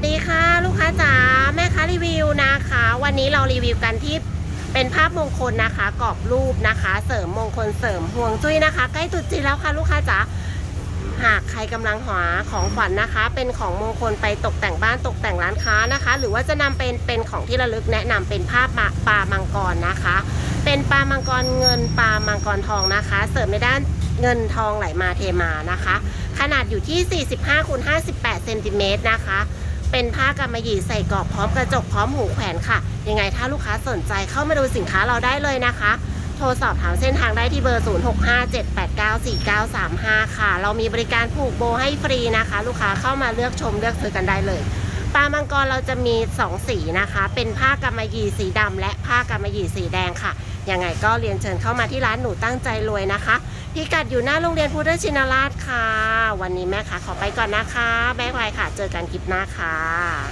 วัสดีค่ะ ลูกค้าจ๋าแม่ค้ารีวิวนะคะ วันนี้เรารีวิวกันที่เป็นภาพมงคลนะคะกรอบรูปนะคะ เสริมมงคลเสริมห่วงจุ้ยนะคะ ใกล้ตรุษจีนแล้วค่ะ ลูกค้าจ๋าหากใครกำลังหาของขวัญนะคะ เป็นของมงคลไปตกแต่งบ้านตกแต่งร้านค้านะคะ หรือว่าจะนำเป็นเป็นของที่ระลึกแนะนำเป็นภาพมาปลามังกรนะคะ เป็นปลามังกรเงินปลามังกรทองนะคะ เสริมในด้านเงินทองไหลมาเทมานะคะ ขนาดอยู่ที่ 45คูณ58เซนติเมตรนะคะ เป็นผ้ากำมะหยี่ใส่กรอบพร้อมกระจกพร้อมหูแขวนค่ะ ยังไงถ้าลูกค้าสนใจเข้ามาดูสินค้าเราได้เลยนะคะ โทรสอบถามเส้นทางได้ที่เบอร์ 0657894935 ค่ะ เรามีบริการผูกโบให้ฟรีนะคะ ลูกค้าเข้ามาเลือกชมเลือกซื้อกันได้เลยปลามังกรเราจะมี 2 สีนะคะ เป็นผ้ากำมะหยี่สีดำและผ้ากำมะหยี่สีแดงค่ะยังไงก็เรียนเชิญเข้ามาที่ร้านหนูตั้งใจรวยนะคะ พิกัดอยู่หน้าโรงเรียนพุทธชินราชค่ะ วันนี้แม่ค่ะ ขอไปก่อนนะคะบ๊ายบายค่ะ เจอกันคลิปหน้าค่ะ